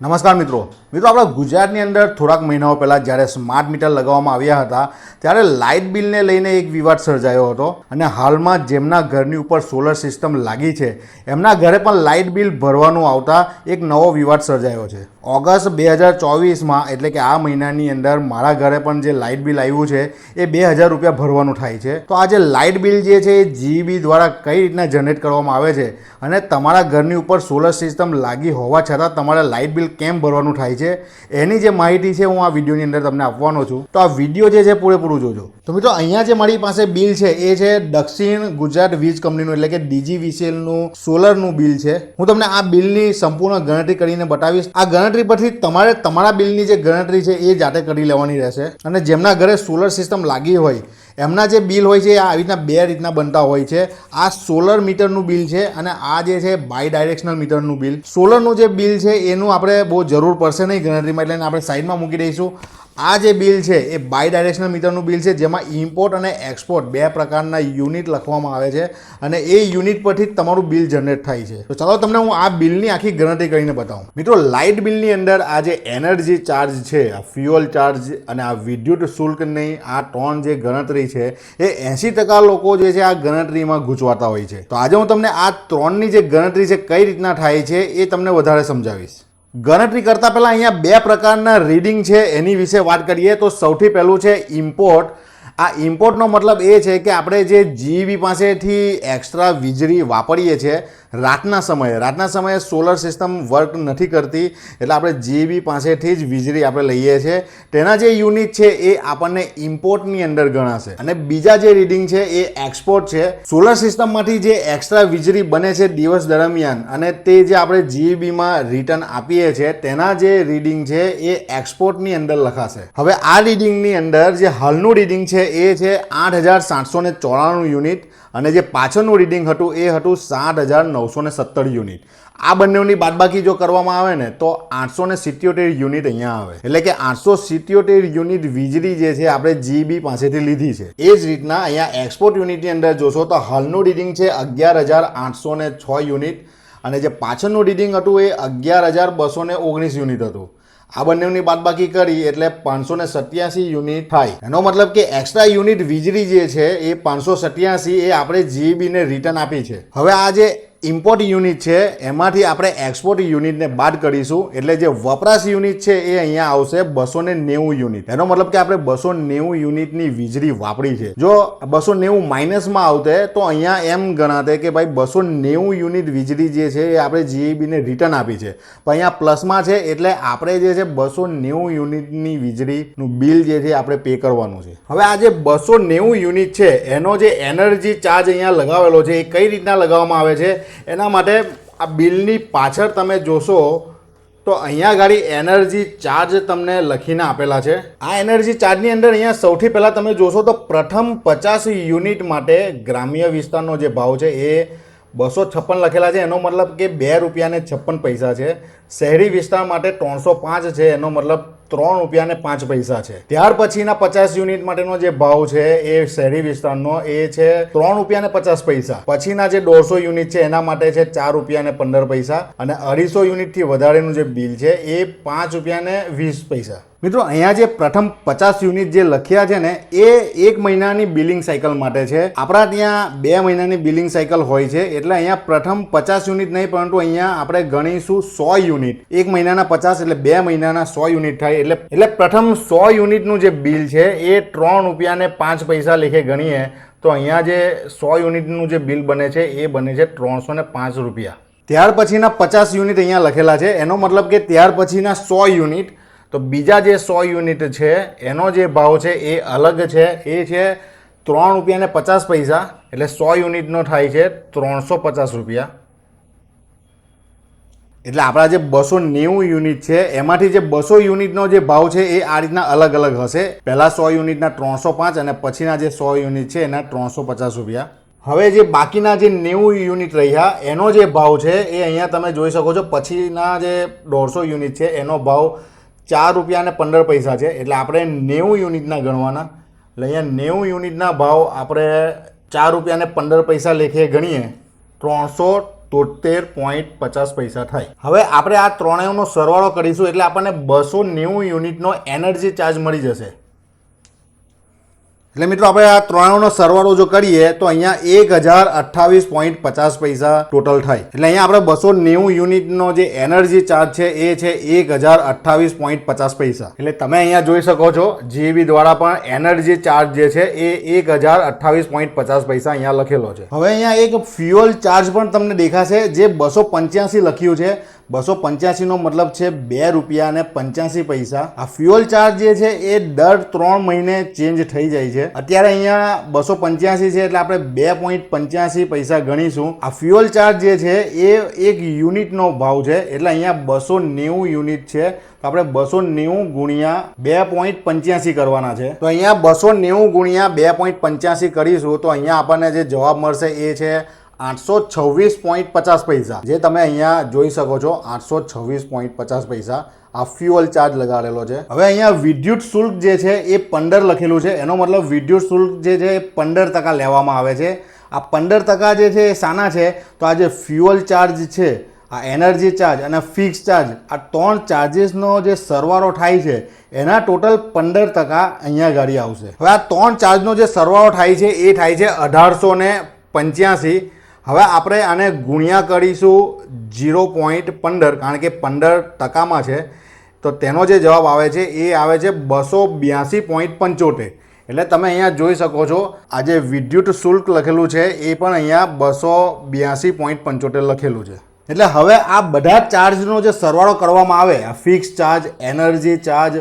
નમસ્કાર મિત્રો. મિત્રો, આપણા ગુજરાતની અંદર થોડાક મહિનાઓ પહેલાં જ્યારે સ્માર્ટ મીટર લગાવવામાં આવ્યા હતા, ત્યારે લાઇટ બિલને લઈને એક વિવાદ સર્જાયો હતો અને હાલમાં જેમના ઘરની ઉપર સોલર સિસ્ટમ લાગી છે, એમના ઘરે પણ લાઇટ બિલ ભરવાનું આવતા એક નવો વિવાદ સર્જાયો છે. ઓગસ્ટ બે હજાર ચોવીસમાં, એટલે કે આ મહિનાની અંદર મારા ઘરે પણ જે લાઇટ બિલ આવ્યું છે, એ બે હજાર રૂપિયા ભરવાનું થાય છે. તો આ જે લાઇટ બિલ જે છે, એ જીબી દ્વારા કઈ રીતના જનરેટ કરવામાં આવે છે અને તમારા ઘરની ઉપર સોલર સિસ્ટમ લાગી હોવા છતાં તમારે લાઇટ બિલ કેમ ભરવાનું થાય છે, એની જે માહિતી છે હું આ વિડીયોની અંદર તમને આપવાનો છું. તો આ વીડિયો જે છે પૂરેપૂરું જોજો. તો મિત્રો, અહીંયા જે મારી પાસે બિલ છે, એ છે દક્ષિણ ગુજરાત વીજ કંપનીનું, એટલે કે ડીજીવીસીએલનું સોલરનું બિલ છે. હું તમને આ બિલની સંપૂર્ણ ગણતરી કરીને બતાવીશ. આ ગણતરી પરથી તમારે તમારા બિલની જે ગણતરી છે એ જાતે કરી લેવાની રહેશે. અને જેમના ઘરે સોલર સિસ્ટમ લાગી હોય એમના જે બિલ હોય છે, એ આવી રીતના બે રીતના બનતા હોય છે. આ સોલર મીટરનું બિલ છે અને આ જે છે બાય ડાયરેક્શનલ મીટરનું બિલ. સોલરનું જે બિલ છે, એનું આપણે બહુ જરૂર પડશે નહીં ગણતરીમાં, એટલે આપણે સાઈડમાં મૂકી દઈશું. આ જે બિલ છે, એ બાય ડાયરેક્શનલ મીટરનું બિલ છે, જેમાં ઇમ્પોર્ટ અને એક્સપોર્ટ બે પ્રકારના યુનિટ લખવામાં આવે છે અને એ યુનિટ પરથી તમારું બિલ જનરેટ થાય છે. તો ચાલો તમને હું આ બિલની આખી ગણતરી કરીને બતાવું. મિત્રો લાઇટ બિલની અંદર આ જે એનર્જી ચાર્જ છે, આ ફ્યુઅલ ચાર્જ અને આ વિદ્યુત શુલ્કની આ ત્રણ જે ગણતરી છે, એ એંસી ટકા લોકો જે છે આ ગણતરીમાં ગૂંચવાતા હોય છે. તો આજે હું તમને આ ત્રણની જે ગણતરી છે કઈ રીતના થાય છે એ તમને વધારે સમજાવીશ. ગણતરી કરતાં પહેલાં અહીંયા બે પ્રકારના રીડિંગ છે એની વિશે વાત કરીએ તો સૌથી પહેલું છે ઇમ્પોર્ટ આ ઇમ્પોર્ટનો મતલબ એ છે કે આપણે જે જીબી પાસેથી એક્સ્ટ્રા વીજળી વાપરીએ છીએ, રાતના સમયે રાતના સમયે સોલર સિસ્ટમ વર્ક નથી કરતી, એટલે આપણે જીબી પાસેથી જ વીજળી આપણે લઈએ છીએ. તેના જે યુનિટ છે એ આપણને ઇમ્પોર્ટની અંદર ગણાશે. અને બીજા જે રીડિંગ છે એ એક્સપોર્ટ છે. સોલર સિસ્ટમમાંથી જે એક્સ્ટ્રા વીજળી બને છે દિવસ દરમિયાન, અને તે જે આપણે જીબીમાં રિટર્ન આપીએ છીએ, તેના જે રીડિંગ છે એ એક્સપોર્ટની અંદર લખાશે. હવે આ રીડિંગની અંદર જે હાલનું રીડિંગ છે એ છે આઠ હજાર સાતસો ને ચોરાણું યુનિટ અને જે પાછળનું રીડિંગ હતું એ હતું સાત હજાર નવસો ને સત્તર યુનિટ. આ બંનેની બાદબાકી જો કરવામાં આવે ને, તો આઠસો ને સિત્યોતેર યુનિટ અહીંયા આવે. એટલે કે આઠસો સિત્યોતેર યુનિટ વીજળી જે છે આપણે જીબી પાસેથી લીધી છે. એ જ રીતના અહીંયા એક્સપોર્ટ યુનિટની અંદર જોશો તો હાલનું રીડિંગ છે અગિયાર હજાર આઠસો ને છ યુનિટ અને જે પાછળનું રીડિંગ હતું એ અગિયાર હજાર બસો ઓગણીસ યુનિટ હતું. આ બંનેની બાદબાકી કરી એટલે પાંચસો ને સત્યાસી યુનિટ થાય. એનો મતલબ કે એક્સ્ટ્રા યુનિટ વીજળી જે છે એ પાંચસો સત્યાસી એ આપણે જીબીને રિટર્ન આપી છે. હવે આ જે ઇમ્પોર્ટ યુનિટ છે, એમાંથી આપણે એક્સપોર્ટ યુનિટને બાદ કરીશું. એટલે જે વપરાશ યુનિટ છે, એ અહીંયા આવશે બસો ને નેવું યુનિટ એનો મતલબ કે આપણે બસો નેવું યુનિટની વીજળી વાપરી છે. જો બસો નેવું માઇનસમાં આવતે, તો અહીંયા એમ ગણાતે કે ભાઈ બસો નેવું યુનિટ વીજળી જે છે, એ આપણે જીઈબીને રિટર્ન આપી છે. પણ અહીંયા પ્લસમાં છે, એટલે આપણે જે છે બસો નેવું યુનિટની વીજળીનું બિલ જે છે આપણે પે કરવાનું છે. હવે આ જે બસો નેવું યુનિટ છે, એનો જે એનર્જી ચાર્જ અહીંયા લગાવેલો છે, એ કઈ રીતના લગાવવામાં આવે છે? એના માટે આ બિલની પાછળ તમે જોશો તો અહીંયા ગાડી એનર્જી ચાર્જ તમને લખીને આપેલા છે. આ એનર્જી ચાર્જની અંદર અહીંયા સૌથી પહેલાં તમે જોશો તો પ્રથમ પચાસ યુનિટ માટે ગ્રામ્ય વિસ્તારનો જે ભાવ છે એ બસો છપ્પન લખેલા છે. એનો મતલબ કે બે રૂપિયાને છપ્પન પૈસા છે. શહેરી વિસ્તાર માટે ત્રણસો પાંચ છે. એનો મતલબ ત્રણ રૂપિયા ને પાંચ પૈસા છે. ત્યાર પછીના પચાસ યુનિટ માટેનો જે ભાવ છે એ શહેરી વિસ્તારનો એ છે ત્રણ રૂપિયા ને પચાસ પૈસા. પછીના જે દોઢસો યુનિટ છે એના માટે છે ચાર રૂપિયા ને પંદર પૈસા અને અઢીસો યુનિટથી વધારેનું જે બિલ છે એ પાંચ રૂપિયા ને વીસ પૈસા. મિત્રો, અહીંયા જે પ્રથમ પચાસ યુનિટ જે લખ્યા છે ને એ એક મહિનાની બિલિંગ સાયકલ માટે છે. આપણા ત્યાં બે મહિનાની બિલિંગ સાયકલ હોય છે એટલે અહીંયા પ્રથમ પચાસ યુનિટ નહીં, પરંતુ અહીંયા આપણે ગણીશું સો યુનિટ. એક મહિનાના પચાસ એટલે બે મહિનાના સો યુનિટ થાય એટલે એટલે પ્રથમ સો યુનિટનું જે બિલ છે, એ ત્રણ રૂપિયાને પાંચ પૈસા લેખે ગણીએ, તો અહીંયા જે સો યુનિટનું જે બિલ બને છે, એ બને છે ત્રણસો ને પાંચ રૂપિયા. ત્યાર પછીના પચાસ યુનિટ અહીંયા લખેલા છે. એનો મતલબ કે ત્યાર પછીના સો યુનિટ, તો બીજા જે સો યુનિટ છે, એનો જે ભાવ છે, એ અલગ છે. એ છે ત્રણ રૂપિયાને પચાસ પૈસા, એટલે સો યુનિટનો થાય છે ત્રણસો પચાસ રૂપિયા. એટલે આપણા જે બસો નેવું યુનિટ છે, એમાંથી જે બસો યુનિટનો જે ભાવ છે એ આ રીતના અલગ અલગ હશે. પહેલાં સો યુનિટના ત્રણસો પાંચ અને પછીના જે સો યુનિટ છે એના ત્રણસો પચાસ રૂપિયા. હવે જે બાકીના જે નેવું યુનિટ રહ્યા, એનો જે ભાવ છે એ અહીંયા તમે જોઈ શકો છો, પછીના જે દોઢસો યુનિટ છે, એનો ભાવ ચાર રૂપિયા અને પંદર પૈસા છે. એટલે આપણે નેવું યુનિટના ગણવાના. એટલે અહીંયા નેવું યુનિટના ભાવ આપણે ચાર રૂપિયા અને પંદર પૈસા લેખે ગણીએ. ત્રણસો તોતેર પોઈન્ટ પચાસ પૈસા થાય. હવે આપણે આ ત્રણેયનો સરવાળો કરીશું એટલે આપણને બસો નેવું યુનિટનો એનર્જી ચાર્જ મળી જશે. એટલે મિત્રો આપણે આ ત્રણેયનો સરવાળો જો કરીએ, તો અહીંયા એક હજાર અઠ્ઠાવીસ પોઈન્ટ પચાસ પૈસા ટોટલ થાય. એટલે અહીંયા આપણે બસો નેવું યુનિટનો જે એનર્જી ચાર્જ છે, એ છે એક હજાર અઠ્ઠાવીસ પોઈન્ટ પચાસ પૈસા. એટલે તમે અહીંયા જોઈ શકો છો જીબી દ્વારા પણ એનર્જી ચાર્જ જે છે, એ એક હજાર અઠ્ઠાવીસ પોઈન્ટ પચાસ પૈસા અહીંયા લખેલો છે. હવે અહીંયા એક ફ્યુઅલ ચાર્જ પણ તમને દેખાશે, જે બસો પંચ્યાસી લખ્યું છે. બસો પંચ્યાસીનો મતલબ છે બે રૂપિયા અને પંચ્યાસી પૈસા. આ ફ્યુઅલ ચાર્જ જે છે એ દર ત્રણ મહિને ચેન્જ થઈ જાય છે. અત્યારે અહીંયા બસો પંચ્યાસી છે એટલે આપણે બે પોઈન્ટ પંચ્યાસી પૈસા ગણીશું. આ ફ્યુઅલ ચાર્જ જે છે એ એક યુનિટનો ભાવ છે એટલે અહીંયા બસો નેવું યુનિટ છે. તો આપણે બસો નેવું ગુણ્યા બે પોઈન્ટ પંચ્યાસી કરવાના છે. તો અહીંયા બસો નેવું ગુણ્યા બે પોઈન્ટ પંચ્યાસી કરીશું તો અહીંયા આપણને જે જવાબ મળશે એ છે આઠસો છવ્વીસ પોઈન્ટ પચાસ પૈસા. જે તમે અહીંયા જોઈ શકો છો, આઠસો છવ્વીસ પોઈન્ટ પચાસ પૈસા. આ ફ્યુઅલ ચાર્જ લગાડેલો છે. હવે અહીંયા વિદ્યુત શુલ્ક જે છે એ પંદર લખેલું છે. એનો મતલબ વિદ્યુત શુલ્ક જે છે એ પંદર ટકા લેવામાં આવે છે. આ પંદર ટકા જે છે એ શાના છે? તો આ જે ફ્યુઅલ ચાર્જ છે, આ એનર્જી ચાર્જ અને ફિક્સ ચાર્જ આ ત્રણ ચાર્જીસનો જે સરવાળો થાય છે, એના ટોટલ પંદર ટકા અહીંયા ગાડી આવશે. હવે આ ત્રણ ચાર્જનો જે સરવાળો થાય છે એ થાય છે અઢારસો ને પંચ્યાસી. હવે આપણે આને ગુણ્યા કરીશું જીરો પોઈન્ટ પંદર, કારણ કે પંદર ટકામાં છે. તો તેનો જે જવાબ આવે છે એ આવે છે બસો બ્યાસી પોઈન્ટ પંચોતેર. એટલે તમે અહીંયા જોઈ શકો છો, આ જે વિદ્યુત શુલ્ક લખેલું છે એ પણ અહીંયા બસો બ્યાસી પોઈન્ટ પંચોતેર લખેલું છે. એટલે હવે આ બધા ચાર્જનો જે સરવાળો કરવામાં આવે, આ fix charge energy charge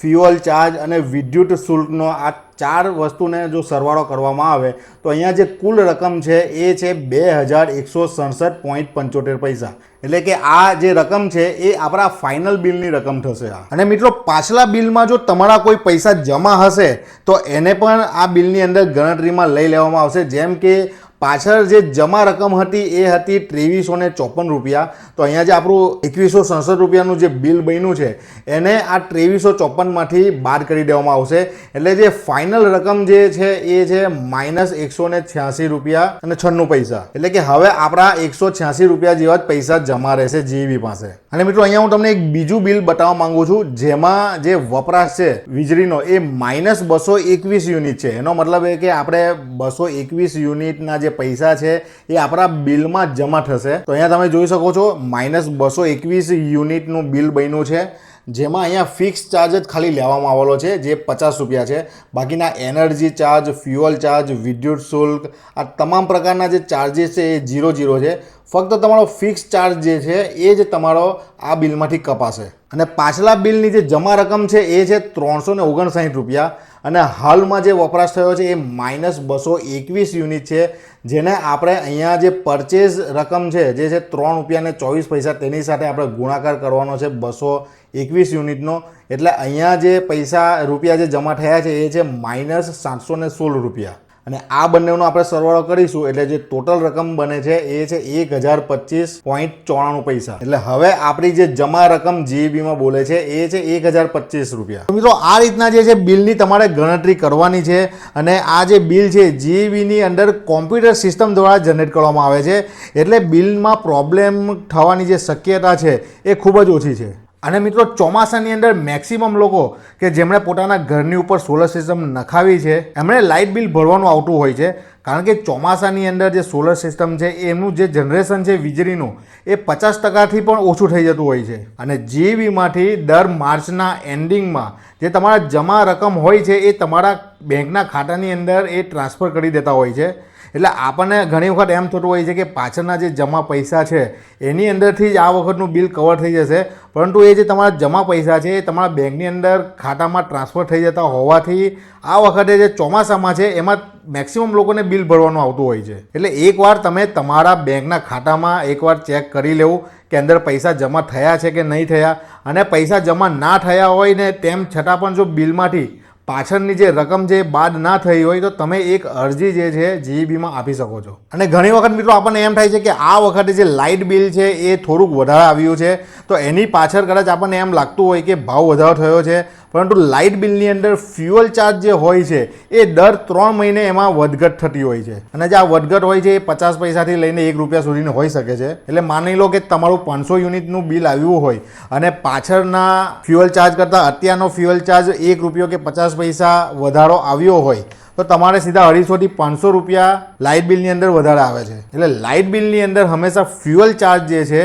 fuel charge અને વિદ્યુત શુલ્કનો આ ચાર વસ્તુને જો સરવાળો કરવામાં આવે, તો અહીંયા જે કુલ રકમ છે એ છે બે હજાર એકસો સડસઠ પોઈન્ટ પંચોતેર પૈસા. એટલે કે આ જે રકમ છે એ આપણા ફાઇનલ બિલની રકમ થશે અને મિત્રો, પાછલા બિલમાં જો તમારા કોઈ પૈસા જમા હશે, તો એને પણ આ બિલની અંદર ગણતરીમાં લઈ લેવામાં આવશે. જેમ કે પાછળ જે જમા રકમ હતી એ હતી ત્રેવીસો ને ચોપન રૂપિયા. તો અહીંયા જે આપણું એકવીસો સડસઠ રૂપિયાનું જે બિલ બન્યું છે, એને આ ત્રેવીસો ચોપનમાંથી બાદ કરી દેવામાં આવશે. એટલે જે ફાઇનલ રકમ જે છે, એ છે માઇનસ એકસો ને છ્યાસી રૂપિયા અને છન્નું પૈસા. એટલે કે હવે આપણા એકસો છ્યાસી રૂપિયા જેવા જ પૈસા જમા રહેશે જીબી પાસે. અને મિત્રો, અહીંયા હું તમને એક બીજું બિલ બતાવવા માંગુ છું, જેમાં જે વપરાશ છે, વીજળીનો, એ માઇનસ બસો એકવીસ યુનિટ છે. એનો મતલબ એ કે આપણે બસો એકવીસ યુનિટના જે પૈસા છે એ આપણા બિલમાં જમા થશે. તો અહીંયા તમે જોઈ શકો છો માઇનસ બસો એકવીસ યુનિટનું બિલ બન્યું છે, જેમાં અહીંયા ફિક્સ ચાર્જ જ ખાલી લેવામાં આવેલો છે, જે પચાસ રૂપિયા છે. બાકીના એનર્જી ચાર્જ ફ્યુઅલ ચાર્જ વિદ્યુત શુલ્ક, આ તમામ પ્રકારના જે ચાર્જીસ છે એ ઝીરો ઝીરો છે. ફક્ત તમારો ફિક્સ ચાર્જ જે છે એ જ તમારો આ બિલમાંથી કપાશે. અને પાછલા બિલની જે જમા રકમ છે એ છે ત્રણસો ને ઓગણસાઠ રૂપિયા. અને હાલમાં જે વપરાશ થયો છે એ માઇનસ બસો એકવીસ યુનિટ છે, જેને આપણે અહીંયા જે પરચેઝ રકમ છે, જે છે ત્રણ રૂપિયાને ચોવીસ પૈસા, તેની સાથે આપણે ગુણાકાર કરવાનો છે બસો એકવીસ યુનિટનો. એટલે અહીંયા જે પૈસા રૂપિયા જે જમા થયા છે, એ છે માઇનસ સાતસો સોળ રૂપિયા. અને આ બંનેનો આપણે સરવાળો કરીશું, એટલે જે ટોટલ રકમ બને છે, એ છે એક હજાર પચીસ પોઈન્ટ ચોરાણું પૈસા. એટલે હવે આપણી જે જમા રકમ જીબીમાં બોલે છે, એ છે એક હજાર પચીસ રૂપિયા. મિત્રો, આ રીતના જે છે, બિલની તમારે ગણતરી કરવાની છે, અને આ જે બિલ છે જીબીની અંદર કોમ્પ્યુટર સિસ્ટમ દ્વારા જનરેટ કરવામાં આવે છે. એટલે બિલમાં પ્રોબ્લેમ થવાની જે શક્યતા છે, એ ખૂબ જ ઓછી છે. અને મિત્રો ચોમાસાની અંદર મેક્સિમમ લોકો કે જેમણે પોતાના ઘરની ઉપર સોલર સિસ્ટમ નખાવી છે, એમણે લાઇટ બિલ ભરવાનું આવતું હોય છે, કારણ કે ચોમાસાની અંદર જે સોલર સિસ્ટમ છે, એમનું જે જનરેશન છે વીજળીનું, એ પચાસ ટકાથી પણ ઓછું થઈ જતું હોય છે. અને જીવીમાંથી દર માર્ચના એન્ડિંગમાં જે તમારા જમા રકમ હોય છે, એ તમારા બેંકના ખાતાની અંદર એ ટ્રાન્સફર કરી દેતા હોય છે. એટલે આપણને ઘણી વખત એમ થતું હોય છે કે પાછળના જે જમા પૈસા છે, એની અંદરથી જ આ વખતનું બિલ કવર થઈ જશે. પરંતુ એ જે તમારા જમા પૈસા છે, એ તમારા બેંકની અંદર ખાતામાં ટ્રાન્સફર થઈ જતા હોવાથી આ વખતે જે ચોમાસામાં છે, એમાં મેક્સિમમ લોકોને બિલ ભરવાનું આવતું હોય છે. એટલે એકવાર તમે તમારા બેંકના ખાતામાં એકવાર ચેક કરી લેવું કે અંદર પૈસા જમા થયા છે કે નહીં થયા. અને પૈસા જમા ના થયા હોય ને તેમ છતાં પણ જો બિલમાંથી પાછળની જે રકમ જે બાદ ના થઈ હોય તો તમે એક અરજી જે છે જીઈબીમાં આપી શકો છો. અને ઘણી વખત મિત્રો આપણને એમ થાય છે કે આ વખતે જે લાઇટ બિલ છે એ થોડુંક વધારે આવ્યું છે. તો એની પાછળ કદાચ આપણને એમ લાગતું હોય કે ભાવ વધારો થયો છે. પરંતુ લાઇટ બિલની અંદર ફ્યુઅલ ચાર્જ જે હોય છે, એ દર ત્રણ મહિને એમાં વધઘટ થતી હોય છે. અને જે આ વધઘટ હોય છે, એ પચાસ પૈસાથી લઈને એક રૂપિયા સુધીની હોઈ શકે છે. એટલે માની લો કે તમારું પાંચસો યુનિટનું બિલ આવ્યું હોય અને પાછળના ફ્યુઅલ ચાર્જ કરતાં અત્યારનો ફ્યુઅલ ચાર્જ એક રૂપિયો કે પચાસ પૈસા વધારો આવ્યો હોય, તો તમારે સીધા અઢીસોથી પાંચસો રૂપિયા લાઇટ બિલની અંદર વધારે આવે છે. એટલે લાઇટ બિલની અંદર હંમેશા ફ્યુઅલ ચાર્જ જે છે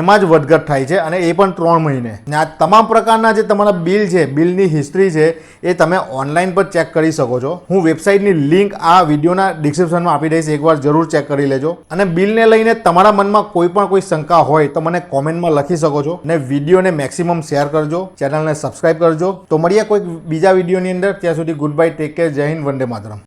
એમાં જ વધઘટ થાય છે અને એ પણ ત્રણ મહિને. ને આ તમામ પ્રકારના જે તમારા બિલ છે, બિલની હિસ્ટ્રી છે, એ તમે ઓનલાઈન પર ચેક કરી શકો છો. હું વેબસાઇટની લિંક આ વિડીયોના ડિસ્ક્રિપ્શનમાં આપી દઈશ, એકવાર જરૂર ચેક કરી લેજો. અને બિલને લઈને તમારા મનમાં કોઈ પણ કોઈ શંકા હોય તો મને કોમેન્ટમાં લખી શકો છો અને વિડીયોને મેક્સિમમ શેર કરજો ચેનલને સબસ્ક્રાઈબ કરજો. તો મળીએ કોઈક બીજા વિડીયોની અંદર. ત્યાં સુધી ગુડ બાય ટેક કેર જય હિન્દ, વંદે માતરમ.